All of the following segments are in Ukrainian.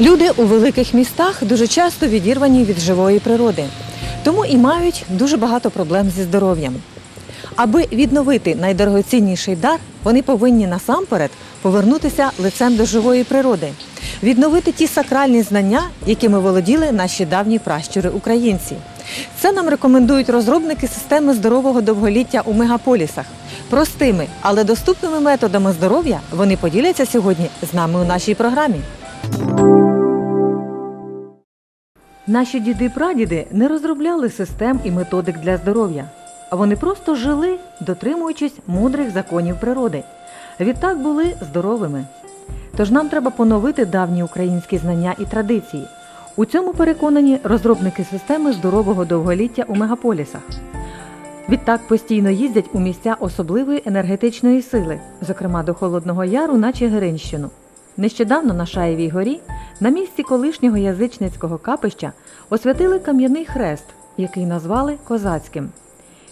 Люди у великих містах дуже часто відірвані від живої природи, тому і мають дуже багато проблем зі здоров'ям. Аби відновити найдорогоцінніший дар, вони повинні насамперед повернутися лицем до живої природи, відновити ті сакральні знання, якими володіли наші давні пращури українці. Це нам рекомендують розробники системи здорового довголіття у мегаполісах. Простими, але доступними методами здоров'я вони поділяться сьогодні з нами у нашій програмі. Наші діди-прадіди не розробляли систем і методик для здоров'я, а вони просто жили, дотримуючись мудрих законів природи. Відтак були здоровими. Тож нам треба поновити давні українські знання і традиції. У цьому переконані розробники системи здорового довголіття у мегаполісах. Відтак постійно їздять у місця особливої енергетичної сили, зокрема до Холодного Яру на Чигиринщину. Нещодавно на Шаєвій горі, на місці колишнього язичницького капища, освятили кам'яний хрест, який назвали козацьким.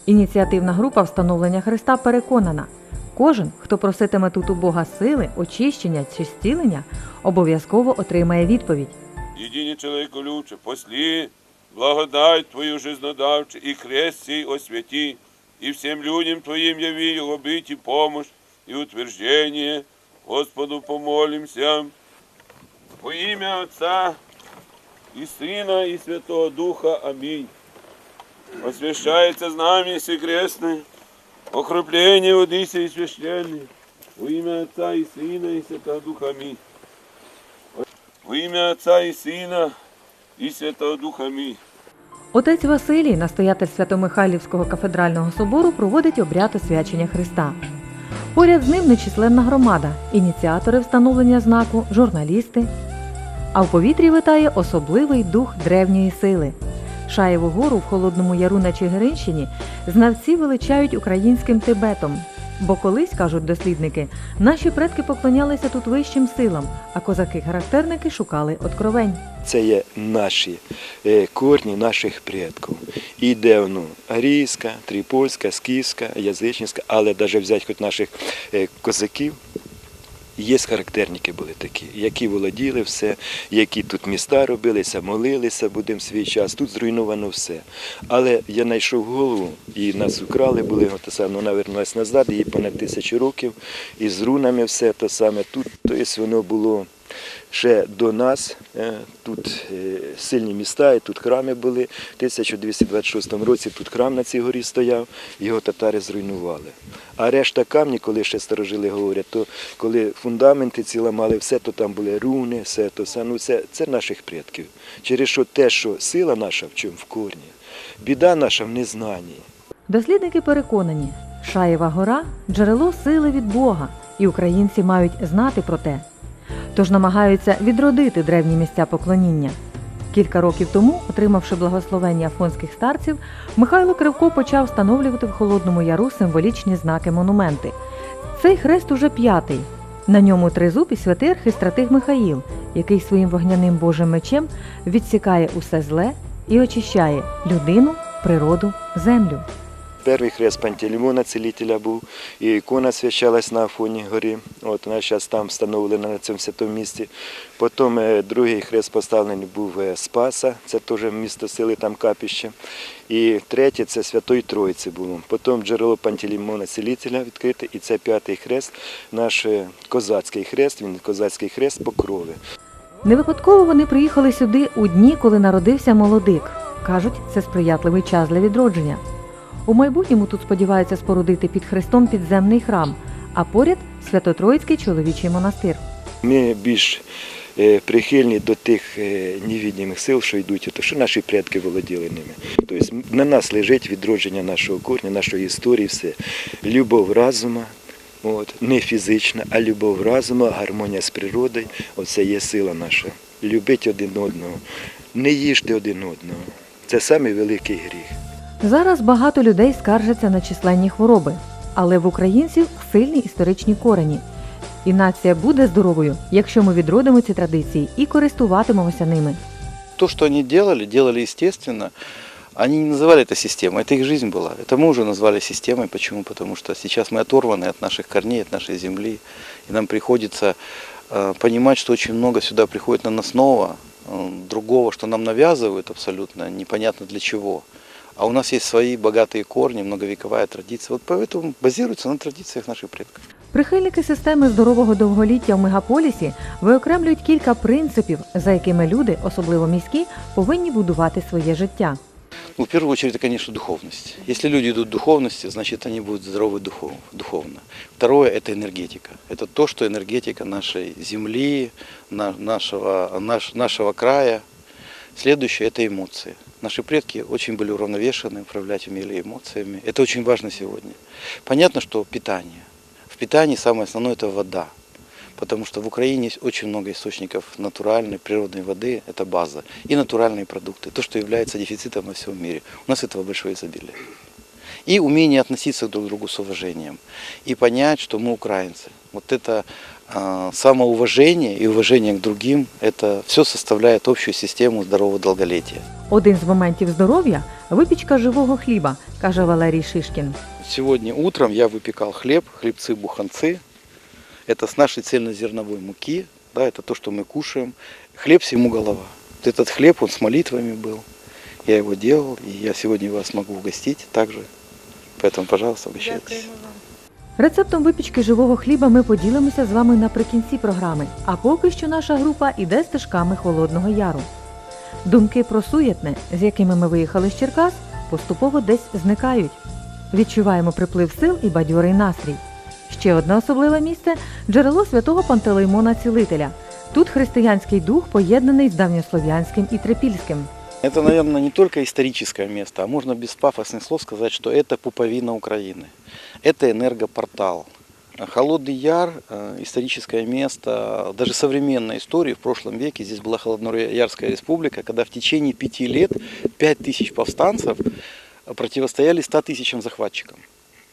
Ініціативна група встановлення хреста переконана, кожен, хто проситиме тут у Бога сили, очищення чи зцілення, обов'язково отримає відповідь. Єдине человеку лучше, посли благодать Твою жизнодавче, и крест сей освяти, и всем людям его быть и помощь, и утверждение. Господу помолимся. Во имя Отца и Сына и Святого Духа. Аминь. Освящается знамя секрестное, окропление воды сей священной. Во имя Отца и Сына и Святого Духа. Аминь. Во ім'я Отця і Сина і Святого Духа Амінь. Отець Василій, настоятель Свято-Михайлівського кафедрального собору, проводить обряд освячення Христа. Поряд з ним нечисленна громада, ініціатори встановлення знаку, журналісти. А в повітрі витає особливий дух древньої сили. Шаєву гору в Холодному Яру на Чигиринщині знавці величають українським Тибетом. Бо колись, кажуть дослідники, наші предки поклонялися тут вищим силам, а козаки-характерники шукали откровень. Це є наші е, корні наших предків. І де воно арійська, трипольська, скіфська, язичницька, але навіть взяти хоч наших е, козаків. Є характерники були такі, які володіли все, які тут міста робилися, молилися, будемо свій час. Тут зруйновано все. Але я знайшов голову, і нас украли, були те саме, вона вернулася назад, їй понад тисячу років, і з рунами все те саме. Тут тобто воно було ще до нас. е, Тут е, сильні міста, і тут храми були. В 1226 році тут храм на цій горі стояв, його татари зруйнували. А решта камні, коли ще старожили говорять, то коли фундаменти ці ламали, все, то там були руни, все то все. Ну, це, це наших предків. Через що те, що сила наша в чому в корні, біда наша в незнанні. Дослідники переконані, Шаєва гора джерело сили від Бога, і українці мають знати про те. Тож намагаються відродити древні місця поклоніння. Кілька років тому, отримавши благословення афонських старців, Михайло Кривко почав встановлювати в Холодному Яру символічні знаки монументи. Цей хрест уже п'ятий. На ньому тризуб і святий архистратиг Михаїл, який своїм вогняним Божим мечем відсікає усе зле і очищає людину, природу, землю. Перший хрест Пантелеймона цілителя був, і ікона свящалась на Афоні горі. От вона зараз там встановлена на цьому святому місці. Потім е, другий хрест поставлений був е, Спаса, це теж місто сили, там капіще. І третє це Святої Троїці було. Потім джерело Пантелеймона цілителя відкрите, і це п'ятий хрест, наш е, козацький хрест, він козацький хрест покрови. Не випадково вони приїхали сюди у дні, коли народився молодик. Кажуть, це сприятливий час для відродження. У майбутньому тут сподіваються спорудити під хрестом підземний храм, а поряд Свято-Троїцький чоловічий монастир. Ми більш е, прихильні до тих е, сил, що йдуть, то що наші предки володіли ними. Тобто на нас лежить відродження нашого корня, нашої історії, все. Любов разума, от, не фізична, а любов разума, гармонія з природою, оце є сила наша. Любити один одного, не їжте один одного. Це самий великий гріх. Зараз багато людей скаржаться на численні хвороби, але в українців сильні історичні корені. І нація буде здоровою, якщо ми відродимо ці традиції і користуватимемося ними. То, что они делали, делали естественно. Они не называли это системой, это их жизнь была. Это мы уже назвали системой. Почему? Потому что сейчас мы оторваны от наших корней, от нашей земли. И нам приходится э, понимать, что очень много сюда приходит наносного, э, другого, что нам навязывают абсолютно, непонятно для чего. А у нас есть свои богатые корни, многовековая традиция. Вот поэтому базируется на традициях наших предков. Прихильники системи здорового довголіття в мегаполісі виокремлюють кілька принципів, за якими люди, особливо міські, повинні будувати своє життя. Ну, в первую очередь, это, конечно, духовность. Если люди идут в духовности, значит, они будут здоровы духов, духовно. Второе – это энергетика. Это то, что энергетика нашей земли, на- нашего, наш- нашего края. Следующее – это эмоции. Наши предки очень были уравновешены, управлять умели эмоциями. Это очень важно сегодня. Понятно, что питание. В питании самое основное – это вода. Потому что в Украине есть очень много источников натуральной, природной воды, это база, и натуральные продукты, то, что является дефицитом во всем мире. У нас этого большое изобилие. И умение относиться друг к другу с уважением. И понять, что мы украинцы. Вот это самоуважение и уважение к другим, это все составляет общую систему здорового долголетия. Один з моментів здоров'я випічка живого хліба, каже Валерій Шишкін. Сегодня утром я выпекал хлеб, хлебцы-буханцы. Это с нашей цельнозерновой муки, да, это то, что мы кушаем. Хлеб всему голова. Вот этот хлеб, он с молитвами был. Я его делал, и я сегодня вас могу угостить также. Поэтому, пожалуйста, угощайтесь. Рецептом випічки живого хліба ми поділимося з вами наприкінці програми. А поки що наша група іде стежками Холодного Яру. Думки про суєтне, з якими ми виїхали з Черкас, поступово десь зникають. Відчуваємо приплив сил і бадьорий настрій. Ще одне особливе місце джерело святого Пантелеймона Цілителя. Тут християнський дух поєднаний з давньослов'янським і трипільським. Это, наверное, не только историческое место, а можно без пафосных слов сказать, что это пуповина Украины. Это энергопортал. Холодный Яр, э, историческое место, даже современной истории в прошлом веке, здесь была Холодноярская республика, когда в течение пяти лет пять тысяч повстанцев противостояли 100 тысячам захватчикам.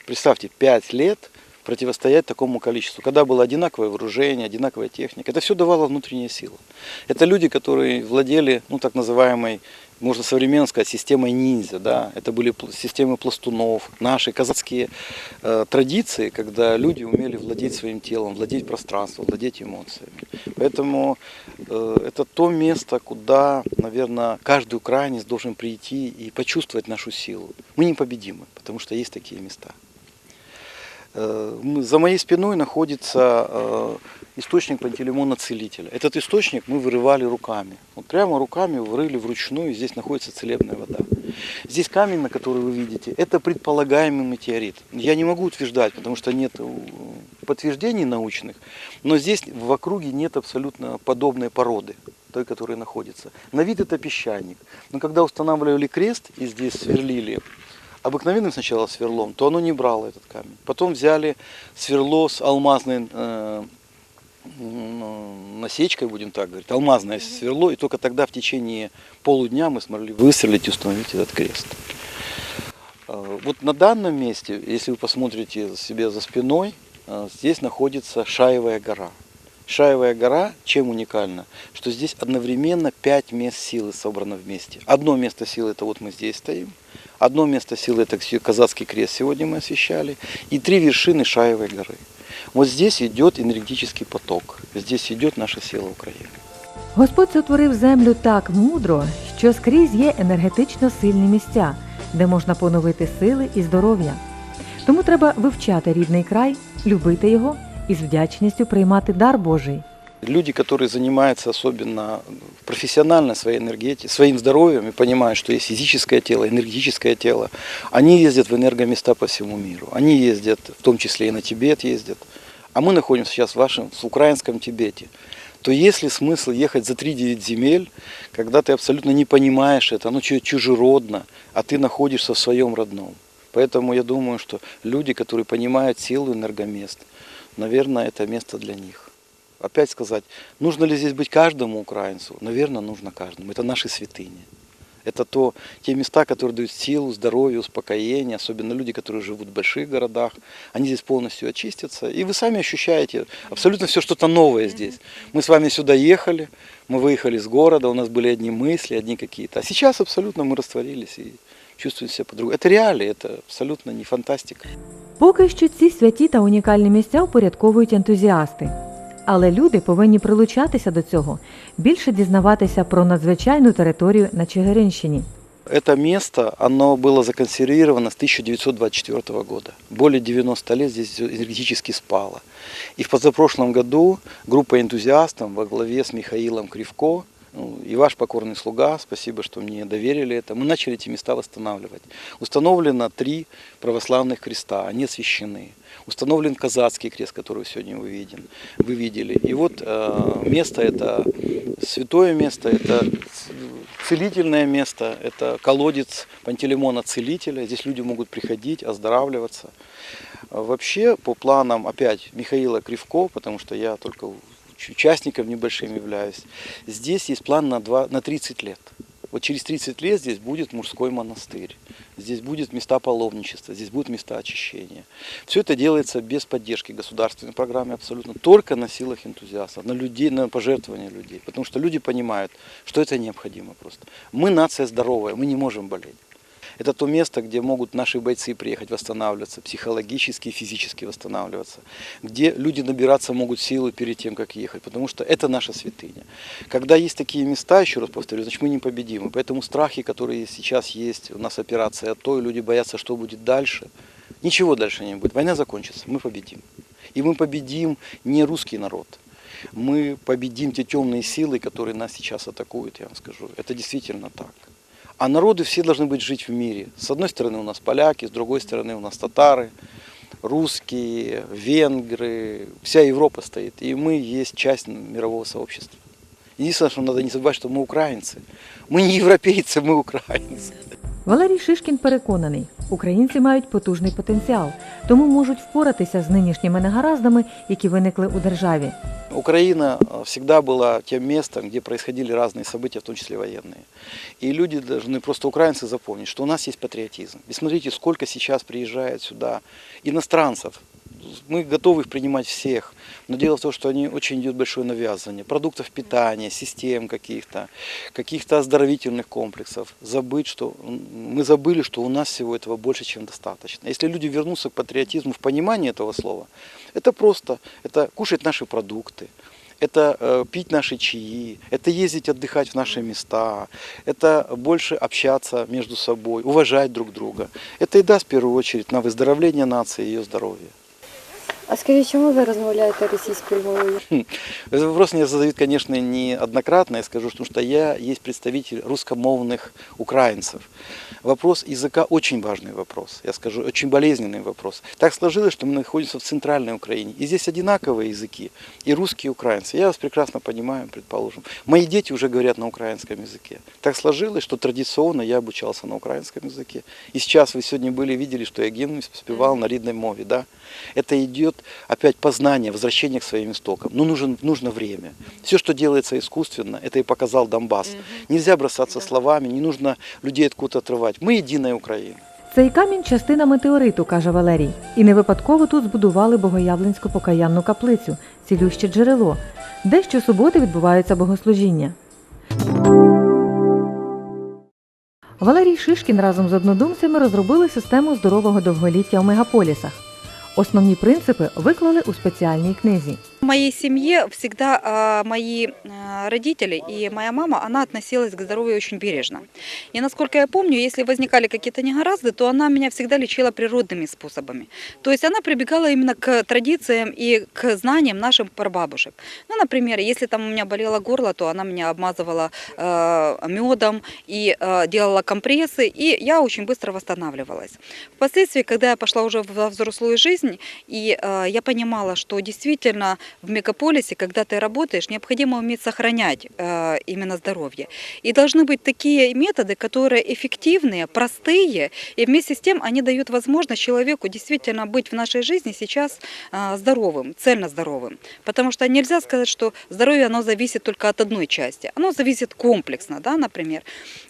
Представьте, пять лет противостоять такому количеству, когда было одинаковое вооружение, одинаковая техника. Это все давало внутренние силы. Это люди, которые владели, ну, так называемой, можно современно сказать, системой ниндзя. Да? Это были пл- системы пластунов, наши казацкие э, традиции, когда люди умели владеть своим телом, владеть пространством, владеть эмоциями. Поэтому э, это то место, куда, наверное, каждый украинец должен прийти и почувствовать нашу силу. Мы непобедимы, потому что есть такие места. Э, За моей спиной находится э, источник Пантелеймона Целителя. Этот источник мы вырывали руками. Вот прямо руками вырыли вручную, и здесь находится целебная вода. Здесь камень, на который вы видите, это предполагаемый метеорит. Я не могу утверждать, потому что нет э, подтверждений научных, но здесь в округе нет абсолютно подобной породы, той, которая находится. На вид это песчаник. Но когда устанавливали крест и здесь сверлили обыкновенным сначала сверлом, то оно не брало этот камень. Потом взяли сверло с алмазной э, насечкой, будем так говорить, алмазное сверло, и только тогда в течение полудня мы смогли выстрелить и установить этот крест. Э, Вот на данном месте, если вы посмотрите себе за спиной, э, здесь находится Шаевая гора. Шаевая гора чем уникальна? Что здесь одновременно пять мест силы собрано вместе. Одно место силы это вот мы здесь стоим, одно место силы это ксе- казацкий крест сегодня мы освещали, и три вершины Шаевой горы. Вот здесь идет энергетический поток, здесь идет наша сила Украины. Господь сотворив землю так мудро, що скрізь є енергетично сильні місця, де можна поновити сили і здоров'я. Тому треба вивчати рідний край, любити його і з вдячністю приймати дар Божий. Люди, которые занимаются особенно профессионально своей энергетикой, своим здоровьем и понимают, что есть физическое тело, энергетическое тело, они ездят в энергоместа по всему миру. Они ездят, в том числе и на Тибет ездят. А мы находимся сейчас в вашем, в украинском Тибете. То есть ли смысл ехать за 3-9 земель, когда ты абсолютно не понимаешь это, оно чу- чужеродно, а ты находишься в своем родном. Поэтому я думаю, что люди, которые понимают силу энергомест, наверное, это место для них Опять сказать, нужно ли здесь быть каждому украинцу? Наверное, нужно каждому. Это наши святыни. Это то, те места, которые дают силу, здоровье, успокоение, особенно люди, которые живут в больших городах. Они здесь полностью очистятся. И вы сами ощущаете абсолютно все что-то новое здесь. Мы с вами сюда ехали, мы выехали из города, у нас были одни мысли, одни какие-то. А сейчас абсолютно мы растворились и чувствуем себя по-другому. Это реалии, это абсолютно не фантастика. Поки що ці святі та унікальні місця упорядковують ентузіасти. Але люди повинні прилучатися до цього, більше дізнаватися про надзвичайну територію на Чигиринщині. Это место, оно было законсервировано с 1924 года. Более 90 лет здесь всё энергетически спало. И в позапрошлом году группа энтузиастов во главе с Михаилом Кривко ну, и ваш покорный слуга, спасибо, что мне доверили это, мы начали эти места восстанавливать. Установлено три православных креста, они освящены. Установлен казацкий крест, который сегодня вы, виден, вы видели. И вот э, место это святое место, это целительное место, это колодец Пантелеймона Целителя. Здесь люди могут приходить, оздоравливаться. А Вообще, по планам, опять, Михаила Кривко, потому что я только уч- участником небольшим являюсь, здесь есть план на, два, на 30 лет. Вот через 30 лет здесь будет мужской монастырь, здесь будет места паломничества, здесь будут места очищения. Все это делается без поддержки государственной программы абсолютно, только на силах энтузиастов, на людей, на пожертвования людей. Потому что люди понимают, что это необходимо просто. Мы нация здоровая, мы не можем болеть. Это то место, где могут наши бойцы приехать восстанавливаться, психологически и физически восстанавливаться, где люди набираться могут силы перед тем, как ехать, потому что это наша святыня. Когда есть такие места, еще раз повторю, значит мы непобедимы. Поэтому страхи, которые сейчас есть, у нас операция АТО, и люди боятся, что будет дальше, ничего дальше не будет. Война закончится, мы победим. И мы победим не русский народ, мы победим те темные силы, которые нас сейчас атакуют, я вам скажу. Это действительно так. А народы все должны быть жить в мире. С одной стороны у нас поляки, с другой стороны у нас татары, русские, венгры. Вся Европа стоит. И мы есть часть мирового сообщества. Единственное, что надо не забывать, что мы украинцы. Мы не европейцы, мы украинцы. Валерій Шишкін переконаний, українці мають потужний потенціал, тому можуть впоратися з нинішніми негараздами, які виникли у державі. Украина э, всегда была тем местом, где происходили разные события, в том числе военные. И люди должны, просто украинцы запомнить, что у нас есть патриотизм. И смотрите, сколько сейчас приезжает сюда иностранцев. Мы готовы их принимать всех. Но дело в том, что они очень идет большое навязывание продуктов питания, систем каких-то, каких-то оздоровительных комплексов. Забыть, что мы забыли, что у нас всего этого больше, чем достаточно. Если люди вернутся к патриотизму в понимании этого слова, это просто, это кушать наши продукты, это э, пить наши чаи, это ездить отдыхать в наши места, это больше общаться между собой, уважать друг друга. Это и даст в первую очередь на выздоровление нации и ее здоровье. А скажіть, чому ви розмовляєте російською мовою? Этот вопрос мне задают, конечно, неоднократно. Я скажу, потому что я есть представитель русскомовных украинцев. Вопрос языка очень важный вопрос. Я скажу, очень болезненный вопрос. Так сложилось, что мы находимся в центральной Украине. И здесь одинаковые языки, и русские, и украинцы. Я вас прекрасно понимаю, предположим. Мои дети уже говорят на украинском языке. Так сложилось, что традиционно я обучался на украинском языке. И сейчас вы сегодня были, видели, что я гимн спевал на ридной мове. Да? Это идет опять познание, возвращение к своим истокам. Но нужен, нужно время. Все, что делается искусственно, это и показал Донбасс. Нельзя бросаться словами, не нужно людей откуда отрывать. Мы единая Украина. Цей камінь частина метеориту, каже Валерій. І не випадково тут збудували Богоявленську покаянну каплицю, цілюще джерело, де щосуботи відбуваються богослужіння. Валерій Шишкін разом з однодумцями розробили систему здорового довголіття у мегаполісах. Основні принципи виклали у спеціальній книзі. В моей семье всегда а, мои а, родители и моя мама, она относилась к здоровью очень бережно. И насколько я помню, если возникали какие-то негаразды, то она меня всегда лечила природными способами. То есть она прибегала именно к традициям и к знаниям наших прабабушек. Ну, например, если там у меня болело горло, то она меня обмазывала э, медом и э, делала компрессы, и я очень быстро восстанавливалась. Впоследствии, когда я пошла уже во взрослую жизнь, и э, я понимала, что действительно в мегаполисе, когда ты работаешь, необходимо уметь сохранять э, именно здоровье. И должны быть такие методы, которые эффективные, простые, и вместе с тем они дают возможность человеку действительно быть в нашей жизни сейчас э, здоровым, цельно здоровым. Потому что нельзя сказать, что здоровье оно зависит только от одной части. Оно зависит комплексно, да, например.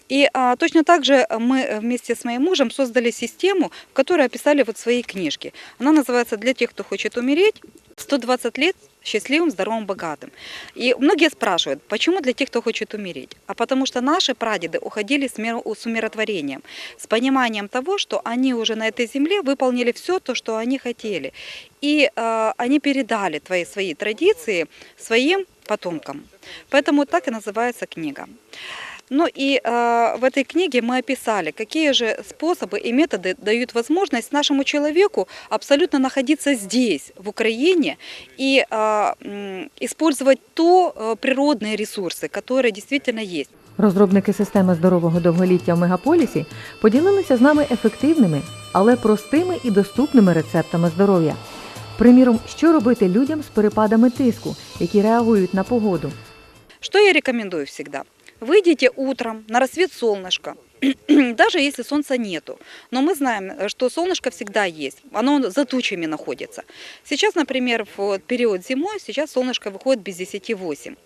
И а, точно так же мы вместе с моим мужем создали систему, в которой описали вот свои книжки. Она называется «Для тех, кто хочет умереть». 120 лет счастливым, здоровым, богатым. И многие спрашивают, почему для тех, кто хочет умереть? А потому что наши прадеды уходили с, мир- с умиротворением, с пониманием того, что они уже на этой земле выполнили все то, что они хотели. И э, они передали твои, свои традиции своим потомкам. Поэтому так и называется книга. Ну и э, в этой книге мы описали, какие же способы и методы дают возможность нашему человеку абсолютно находиться здесь, в Украине, и э, м, использовать то э, природные ресурсы, которые действительно есть. Розробники системи здорового довголіття в мегаполісі поділилися з нами ефективними, але простими і доступними рецептами здоров'я. Приміром, що робити людям з перепадами тиску, які реагують на погоду. Что я рекомендую всегда? Выйдите утром на рассвет солнышко, даже если солнца нету. Но мы знаем, что солнышко всегда есть, оно за тучами находится. Сейчас, например, в период зимой, сейчас солнышко выходит без 10-8.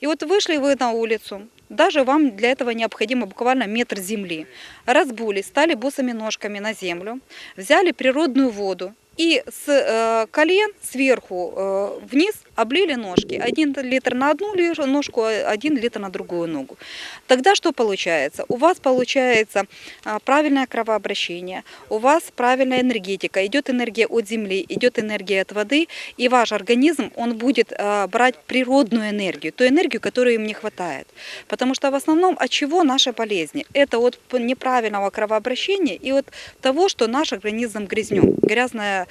И вот вышли вы на улицу, даже вам для этого необходимо буквально метр земли. Разбулись, стали босыми ножками на землю, взяли природную воду и с э, колен сверху э, вниз облили ножки. Один литр на одну ножку, а один литр на другую ногу. Тогда что получается? У вас получается а, правильное кровообращение, у вас правильная энергетика, идет энергия от земли, идет энергия от воды, и ваш организм, он будет а, брать природную энергию, ту энергию, которой им не хватает. Потому что в основном от чего наши болезни? Это от неправильного кровообращения и от того, что наш организм грязнем, грязная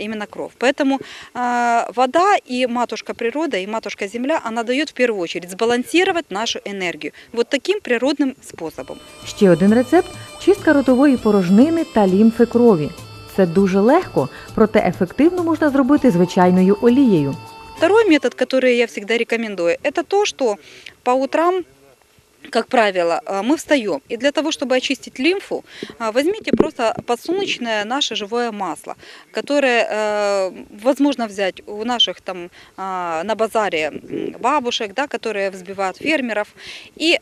именно кровь. Поэтому вода и матушка природа, и матушка земля, она дает в первую очередь сбалансировать нашу энергию. Вот таким природным способом. Ще один рецепт чистка ротової порожнини та лімфи крові. Це дуже легко, проте ефективно можна зробити звичайною олією. Второй метод, который я всегда рекомендую, это то, что по утрам как правило, э, мы встаем, и для того, чтобы очистить лимфу, э, возьмите просто подсолнечное наше живое масло, которое э, возможно взять у наших там а, на базаре бабушек, да, которые взбивают фермеров, и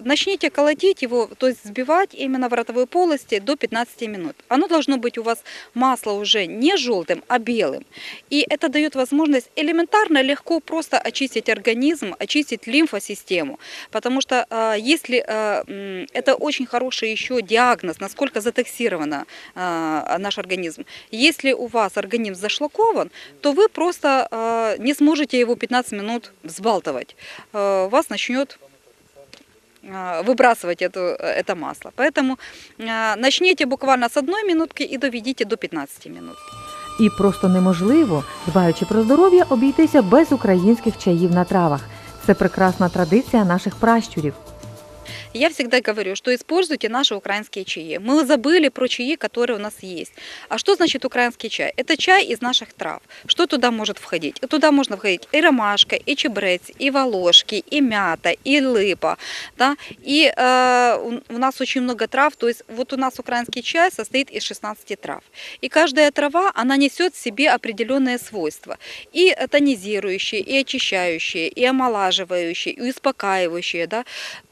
начните колотить его, то есть взбивать именно в ротовой полости до 15 минут. Оно должно быть у вас масло уже не желтым, а белым. И это дает возможность элементарно, легко просто очистить организм, очистить лимфосистему. Потому что если э, м, это очень хороший еще диагноз, насколько затоксировано э, наш организм. Если у вас организм зашлакован, то вы просто э, не сможете его 15 минут взбалтывать. Э, вас начнет э, выбрасывать эту, это масло. Поэтому э, начните буквально с одной минутки и доведите до 15 минут. І просто неможливо, дбаючи про здоров'я, обійтися без українських чаїв на травах. Це прекрасна традиція наших пращурів. Я всегда говорю, что используйте наши украинские чаи. Мы забыли про чаи, которые у нас есть. А что значит украинский чай? Это чай из наших трав. Что туда может входить? Туда можно входить и ромашка, и чебрец, и волошки, и мята, и липа. Да? И э, у- нас очень много трав. То есть вот у нас украинский чай состоит из 16 трав. И каждая трава, она несет в себе определенные свойства. И тонизирующие, и очищающие, и омолаживающие, и успокаивающие. Да?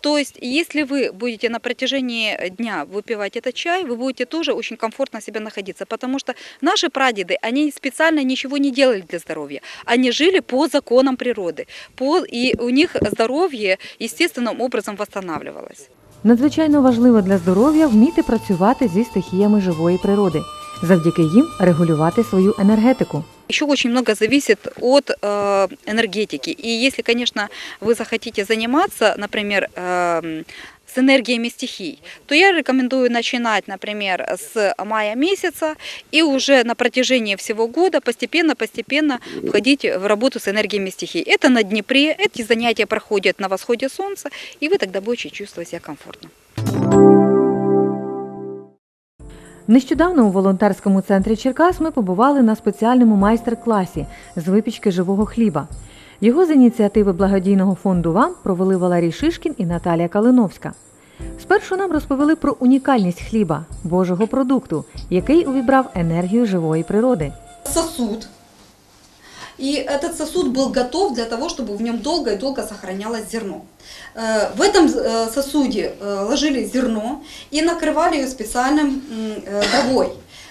То есть, если вы будете на протяжении дня выпивать этот чай, вы будете тоже очень комфортно себя находиться, потому что наши прадеды, они специально ничего не делали для здоровья. Они жили по законам природы, по, и у них здоровье естественным образом восстанавливалось. Надзвичайно важливо для здоров'я вміти працювати зі стихіями живої природи, завдяки їм регулювати свою енергетику. Еще очень много зависит от э, энергетики. И если, конечно, вы захотите заниматься, например, эм, с энергиями стихий, то я рекомендую начинать, например, с мая месяца и уже на протяжении всего года постепенно-постепенно входить в работу с энергиями стихий. Это на Днепре, эти занятия проходят на восходе солнца, и вы тогда будете чувствовать себя комфортно. Нещодавно у волонтерському центрі Черкас ми побували на спеціальному майстер-класі з випічки живого хліба. Його з ініціативи благодійного фонду ВАМ провели Валерій Шишкін і Наталія Калиновська. Спершу нам розповіли про унікальність хліба, божого продукту, який увібрав енергію живої природи. сосуд. И этот сосуд был готов для того, чтобы в нем долго и долго сохранялось зерно. Э, В этом э, сосуде э, ложили зерно и накрывали ее специальным м, э, дровой.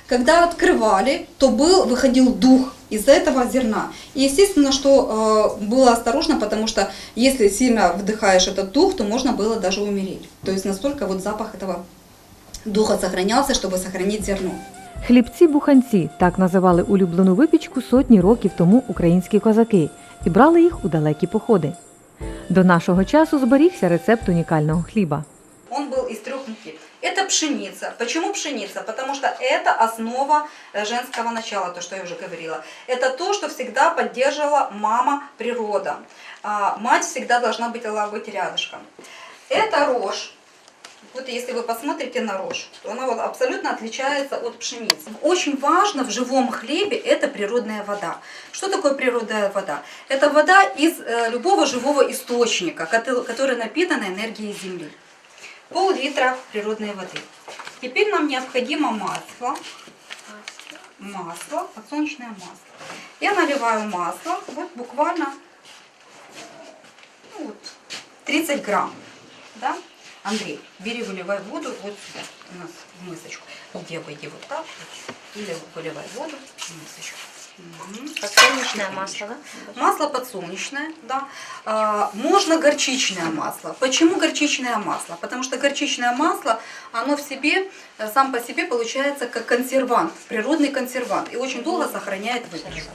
Когда открывали, то был, выходил дух из этого зерна. И естественно, что э, было осторожно, потому что если сильно вдыхаешь этот дух, то можно было даже умереть. То есть настолько вот запах этого духа сохранялся, чтобы сохранить зерно. Хлібці-буханці так називали улюблену випічку сотні років тому українські козаки і брали їх у далекі походи. До нашого часу зберігся рецепт унікального хліба. Он был из трех муки. Это пшеница. Почему пшеница? Потому что это основа э, женского начала, то, что я уже говорила. Это то, что всегда поддерживала мама природа. А, Мать всегда должна была быть рядышком. Это рожь. Вот если вы посмотрите на рожь, то она вот абсолютно отличается от пшеницы. Очень важно в живом хлебе это природная вода. Что такое природная вода? Это вода из э, любого живого источника, кото- которая напитана энергией земли пол-литра природной воды. Теперь нам необходимо масло, масло, подсолнечное масло. Я наливаю масло, вот буквально ну, вот, 30 грамм. Да? Андрей, бери, выливай воду вот сюда, у нас в мисочку. Где обойди вот так, или выливай воду в мисочку. Мгм. Подсолнечное масло, да? Масло подсолнечное, да. А, можно горчичное масло. Почему горчичное масло? Потому что горчичное масло, оно в себе, э, сам по себе получается как консервант, природный консервант. И очень долго сохраняет выпечку.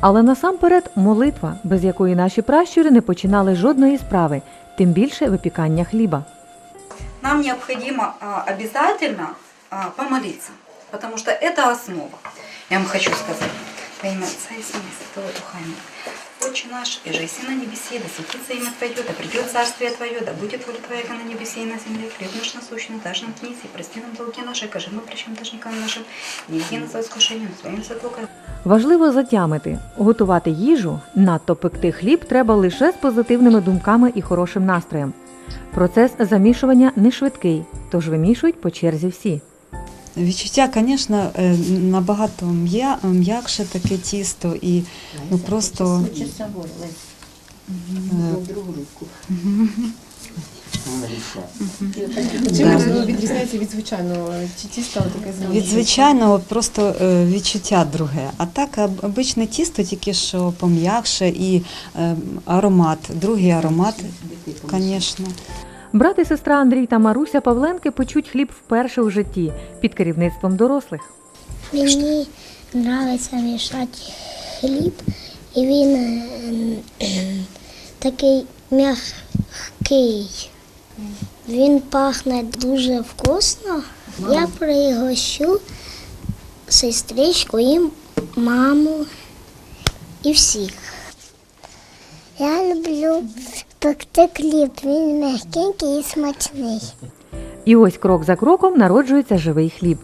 Але насамперед молитва, без якої наші пращури не починали жодної справи, тим більше випікання хліба. Нам необходимо а, обязательно а, помолиться, потому что это основа. Я вам хочу сказать. Во имя Отца и Сына и Святого Духа. Аминь. Отче наш, и же си на небеси, да светится имя Твое, да придет царствие Твое, да будет воля Твоя, как на небесе и на земле. Хлеб наш насущный, дашь нам днесь, и прости нам долги наши, каже мы прощаем должникам нашим, не веди нас в искушение, но своим сотлукой. Важливо затямити, готувати їжу, надто пекти хліб треба лише з позитивними думками і хорошим настроєм. Процес замішування не швидкий, тож вимішують по черзі всі. Відчуття, звісно, е, набагато м'якше таке тісто і ну, просто Чим воно відрізняється від звичайного ті- тіста, таке з від звичайного просто е, відчуття друге. А так обичне тісто тільки що пом'якше і е, аромат, другий аромат, звісно. Брат і сестра Андрій та Маруся Павленки почуть хліб вперше у житті під керівництвом дорослих. Мені подобається мішати хліб, і він е, такий м'який. Він пахне дуже вкусно. Я пригощу сестричку і маму і всіх. Я люблю пекти хліб, він м'якенький і смачний. І ось крок за кроком народжується живий хліб.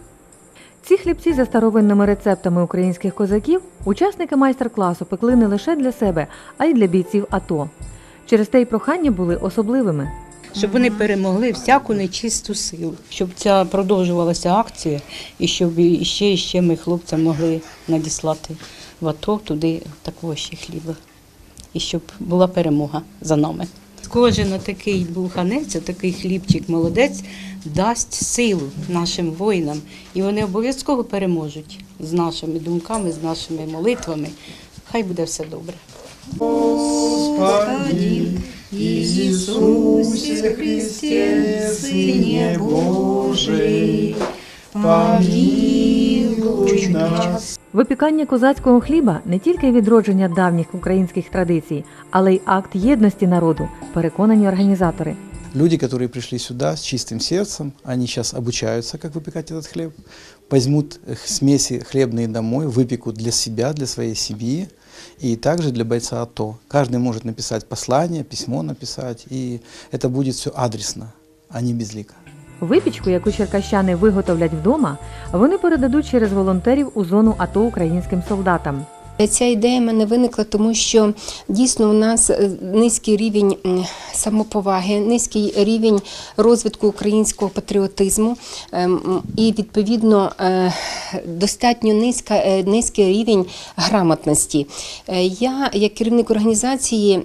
Ці хлібці за старовинними рецептами українських козаків учасники майстер-класу пекли не лише для себе, а й для бійців АТО. Через те й прохання були особливими. щоб вони перемогли всяку нечисту силу, щоб ця продовжувалася акція, і щоб і ще і ще ми хлопцям могли надіслати в АТО туди такого ще хліба, і щоб була перемога за нами. Кожен такий булханець, такий хлібчик, молодець, дасть силу нашим воїнам, і вони обов'язково переможуть з нашими думками, з нашими молитвами. Хай буде все добре. Иисусе Христе, Сыне Божий, помилуй нас. Випікання козацького хліба не тільки відродження давніх українських традицій, але й акт єдності народу, переконані організатори. Люди, которые пришли сюда с чистым сердцем, они сейчас обучаются, как выпекать этот хлеб, возьмут э, смеси хлебные домой, выпекут для себя, для своей семьи и также для бойца АТО. Каждый может написать послание, письмо написать, и это будет все адресно, а не безлико. Випічку, яку черкащани виготовлять вдома, вони передадуть через волонтерів у зону АТО українським солдатам. Ця ідея в мене виникла, тому що дійсно у нас е, низький рівень самоповаги, низький рівень розвитку українського патріотизму ем, і відповідно е, достатньо низька, е, низький рівень грамотності. Я, як керівник організації,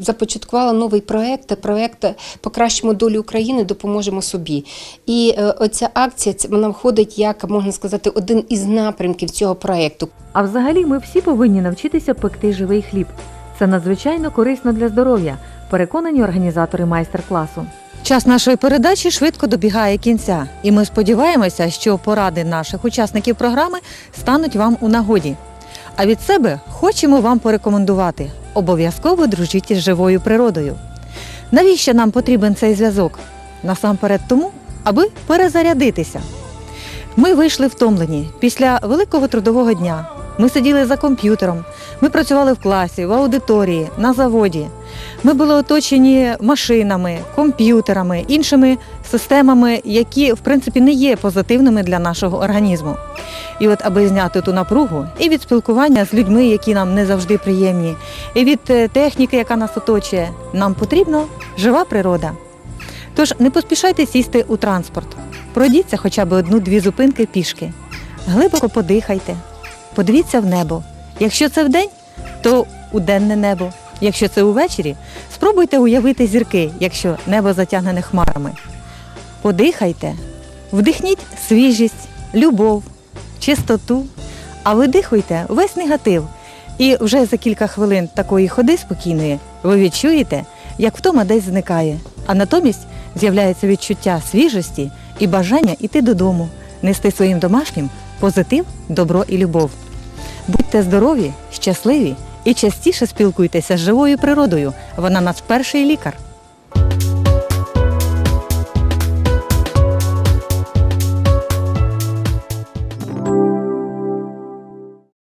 започаткувала новий проект. Проект Покращимо долю України, допоможемо собі. І оця акція вона входить як можна сказати один із напрямків цього проекту. А взагалі ми всі повинні навчитися пекти живий хліб. Це надзвичайно корисно для здоров'я, переконані організатори майстер-класу. Час нашої передачі швидко добігає кінця, і ми сподіваємося, що поради наших учасників програми стануть вам у нагоді. А від себе хочемо вам порекомендувати: обов'язково дружіть із живою природою. Навіщо нам потрібен цей зв'язок? Насамперед тому, аби перезарядитися. Ми вийшли втомлені після великого трудового дня. Ми сиділи за комп'ютером, ми працювали в класі, в аудиторії, на заводі. Ми були оточені машинами, комп'ютерами, іншими системами, які в принципі не є позитивними для нашого організму. І от аби зняти ту напругу і від спілкування з людьми, які нам не завжди приємні, і від е, техніки, яка нас оточує, нам потрібна жива природа. Тож не поспішайте сісти у транспорт. Пройдіться хоча б одну-дві зупинки пішки. Глибоко подихайте, подивіться в небо. Якщо це вдень, то у денне небо. Якщо це увечері, спробуйте уявити зірки, якщо небо затягнене хмарами. Подихайте, вдихніть свіжість, любов, чистоту, а видихуйте весь негатив. І вже за кілька хвилин такої ходи спокійної ви відчуєте, як втома десь зникає, а натомість з'являється відчуття свіжості і бажання йти додому, нести своїм домашнім позитив, добро і любов. Будьте здорові, щасливі і частіше спілкуйтеся з живою природою. Вона наш перший лікар.